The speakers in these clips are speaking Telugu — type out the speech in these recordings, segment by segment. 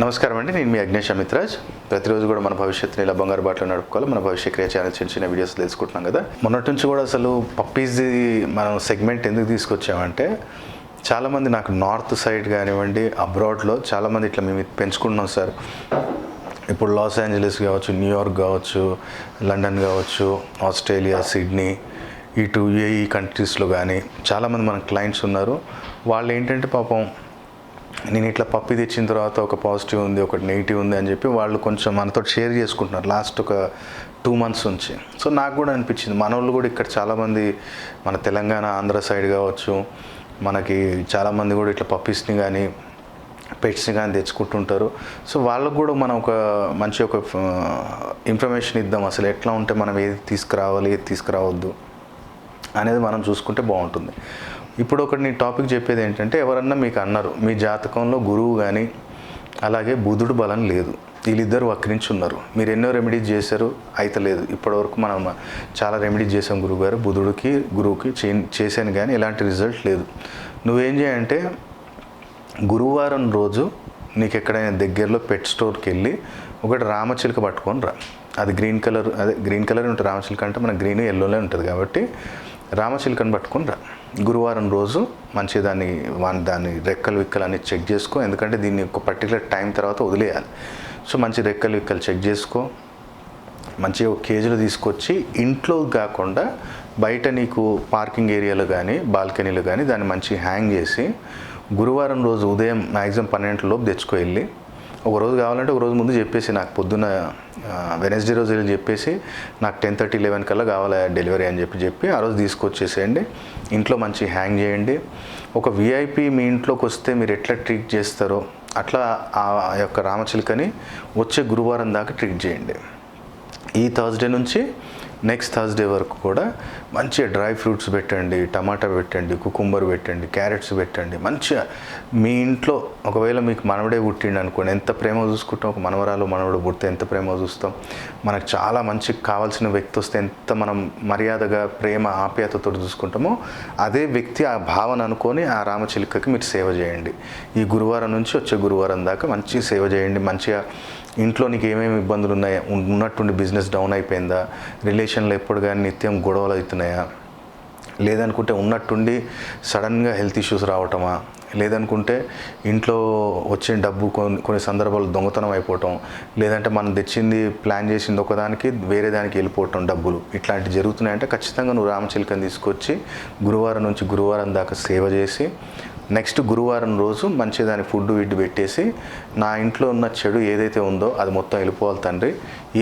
నమస్కారం అండి నేను మీ అగ్నేష్ అమిత్రాజ్. ప్రతిరోజు కూడా మన భవిష్యత్తుని ఇలా బంగారు బాటలో నడుపుకోవాలి. మన భవిష్య క్రియ ఛానల్ చిన్న చిన్న వీడియోస్ తెలుసుకుంటున్నాం కదా. మొన్నటి నుంచి కూడా అసలు పప్పీస్ది మనం సెగ్మెంట్ ఎందుకు తీసుకొచ్చామంటే చాలామంది నాకు నార్త్ సైడ్ కానివ్వండి అబ్రాడ్లో చాలామంది ఇట్లా మేము పెంచుకుంటున్నాం సార్. ఇప్పుడు లాస్ ఏంజలీస్ కావచ్చు న్యూయార్క్ కావచ్చు లండన్ కావచ్చు ఆస్ట్రేలియా సిడ్నీ ఇటు ఏఈ కంట్రీస్లో కానీ చాలామంది మన క్లయింట్స్ ఉన్నారు. వాళ్ళు ఏంటంటే పాపం నేను ఇట్లా పప్పి తెచ్చిన తర్వాత ఒక పాజిటివ్ ఉంది ఒకటి నెగిటివ్ ఉంది అని చెప్పి వాళ్ళు కొంచెం మనతో షేర్ చేసుకుంటున్నారు లాస్ట్ ఒక టూ మంత్స్ నుంచి. సో నాకు కూడా అనిపించింది మన వాళ్ళు కూడా ఇక్కడ చాలామంది మన తెలంగాణ ఆంధ్ర సైడ్ కావచ్చు మనకి చాలామంది కూడా ఇట్లా పప్పీస్ని కానీ పెట్స్ని కానీ తెచ్చుకుంటుంటారు. సో వాళ్ళకు కూడా మనం ఒక మంచి ఒక ఇన్ఫర్మేషన్ ఇద్దాం అసలు ఎట్లా ఉంటే మనం ఏది తీసుకురావాలి ఏది తీసుకురావద్దు. అనేది మనం చూసుకుంటే బాగుంటుంది. ఇప్పుడు ఒకటి నీ టాపిక్ చెప్పేది ఏంటంటే ఎవరన్నా మీకు అన్నారు మీ జాతకంలో గురువు కానీ అలాగే బుధుడు బలం లేదు. వీళ్ళిద్దరు వక్రించి ఉన్నారు మీరు ఎన్నో రెమెడీస్ చేశారు అయితే లేదు. ఇప్పటివరకు మనం చాలా రెమెడీస్ చేసాం గురువు గారు బుధుడికి గురువుకి చే చేశాను కానీ ఎలాంటి రిజల్ట్ లేదు. నువ్వేం చేయంటే గురువారం రోజు నీకు ఎక్కడైనా దగ్గరలో పెట్ స్టోర్కి వెళ్ళి ఒకటి రామచిలుక పట్టుకొని రా. అది గ్రీన్ కలర్ అదే గ్రీన్ కలర్ ఉంటుంది. రామచిలుక అంటే మన గ్రీన్ ఎల్లోనే ఉంటుంది కాబట్టి రామచిలుకని పట్టుకుని రా. గురువారం రోజు మంచి దాన్ని వాని దాన్ని రెక్కలు విక్కలు అన్ని చెక్ చేసుకో. ఎందుకంటే దీన్ని ఒక పర్టికులర్ టైం తర్వాత వదిలేయాలి. సో మంచి రెక్కలు విక్కలు చెక్ చేసుకో. మంచిగా ఒక కేజీలో తీసుకొచ్చి ఇంట్లో కాకుండా బయట నీకు పార్కింగ్ ఏరియాలో కానీ బాల్కనీలో కానీ దాన్ని మంచి హ్యాంగ్ చేసి గురువారం రోజు ఉదయం మ్యాక్సిమం పన్నెండులోపు తెచ్చుకో వెళ్ళి. ఒక రోజు కావాలంటే ఒక రోజు ముందు చెప్పేసి నాకు పొద్దున్న వెనస్డే రోజు వెళ్ళి చెప్పేసి నాకు టెన్ థర్టీ లెవెన్ కల్లా కావాలి డెలివరీ అని చెప్పి చెప్పి ఆ రోజు తీసుకొచ్చేసేయండి. ఇంట్లో మంచి హ్యాంగ్ చేయండి. ఒక విఐపి మీ ఇంట్లోకి వస్తే మీరు ఎట్లా ట్రీట్ చేస్తారో అట్లా ఆ యొక్క రామచిలుకని వచ్చే గురువారం దాకా ట్రీట్ చేయండి. ఈ థర్స్డే నుంచి నెక్స్ట్ థర్స్డే వరకు కూడా మంచిగా డ్రై ఫ్రూట్స్ పెట్టండి టమాటా పెట్టండి కుకుంబర్ పెట్టండి క్యారెట్స్ పెట్టండి. మంచిగా మీ ఇంట్లో ఒకవేళ మీకు మనవడే పుట్టిండు అనుకోండి ఎంత ప్రేమ చూసుకుంటాం? ఒక మనవరాలు మనవడు పుడితే ఎంత ప్రేమ చూస్తాం? మనకు చాలా మంచి కావాల్సిన వ్యక్తి వస్తే ఎంత మనం మర్యాదగా ప్రేమ ఆప్యాయతతో చూసుకుంటామో అదే వ్యక్తి ఆ భావన అనుకొని ఆ రామచిలుకకి మీరు సేవ చేయండి. ఈ గురువారం నుంచి వచ్చే గురువారం దాకా మంచి సేవ చేయండి మంచిగా ఇంట్లో నీకు ఏమేమి ఇబ్బందులు ఉన్నాయా? ఉన్నట్టుండి బిజినెస్ డౌన్ అయిపోయిందా? రిలేషన్లో ఎప్పుడు కానీ నిత్యం గొడవలు అవుతున్నాయా? లేదనుకుంటే ఉన్నట్టుండి సడన్గా హెల్త్ ఇష్యూస్ రావటమా? లేదనుకుంటే ఇంట్లో వచ్చిన డబ్బు కొన్ని కొన్ని సందర్భాలు దొంగతనం అయిపోవటం లేదంటే మనం తెచ్చింది ప్లాన్ చేసింది ఒకదానికి వేరే దానికి వెళ్ళిపోవటం డబ్బులు ఇట్లాంటివి జరుగుతున్నాయంటే ఖచ్చితంగా నువ్వు రామచిలికని తీసుకొచ్చి గురువారం నుంచి గురువారం దాకా సేవ చేసి నెక్స్ట్ గురువారం రోజు మంచి దాని ఫుడ్ విడ్డు పెట్టేసి నా ఇంట్లో ఉన్న చెడు ఏదైతే ఉందో అది మొత్తం వెళ్ళిపోవాలి తండ్రి.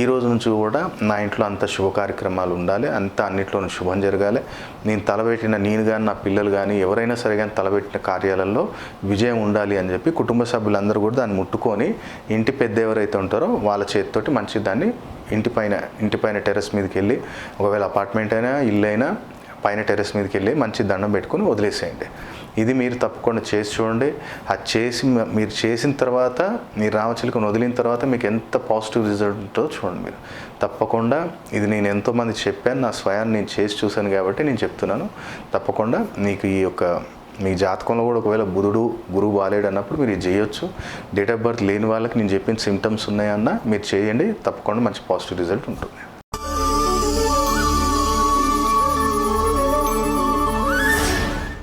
ఈ రోజు నుంచి కూడా నా ఇంట్లో అంత శుభ కార్యక్రమాలు ఉండాలి అంత అన్నింటిలోనూ శుభం జరగాలి. నేను తలపెట్టిన నేను కానీ నా పిల్లలు కానీ ఎవరైనా సరే కానీ తలపెట్టిన కార్యాలలో విజయం ఉండాలి అని చెప్పి కుటుంబ సభ్యులందరూ కూడా దాన్ని ముట్టుకొని ఇంటి పెద్ద ఎవరైతే ఉంటారో వాళ్ళ చేతితోటి మంచి దాన్ని ఇంటిపైన ఇంటిపైన టెర్రస్ మీదకి వెళ్ళి ఒకవేళ అపార్ట్మెంట్ అయినా ఇల్లు అయినా పైన టెర్రస్ మీదకి వెళ్ళి మంచి దండం పెట్టుకొని వదిలేసేయండి. ఇది మీరు తప్పకుండా చేసి చూడండి. అది చేసి మీరు చేసిన తర్వాత మీరు రామచిలుకను వదిలిన తర్వాత మీకు ఎంత పాజిటివ్ రిజల్ట్ ఉంటుందో చూడండి మీరు. తప్పకుండా ఇది నేను ఎంతోమంది చెప్పాను నా స్వయాన్ని నేను చేసి చూశాను కాబట్టి నేను చెప్తున్నాను. తప్పకుండా నీకు ఈ యొక్క మీ జాతకంలో కూడా ఒకవేళ బుధుడు గురువు బాలేడు అన్నప్పుడు మీరు ఇది చేయొచ్చు. డేట్ ఆఫ్ బర్త్ లేని వాళ్ళకి నేను చెప్పిన సిమ్టమ్స్ ఉన్నాయన్నా మీరు చేయండి. తప్పకుండా మంచి పాజిటివ్ రిజల్ట్ ఉంటుంది.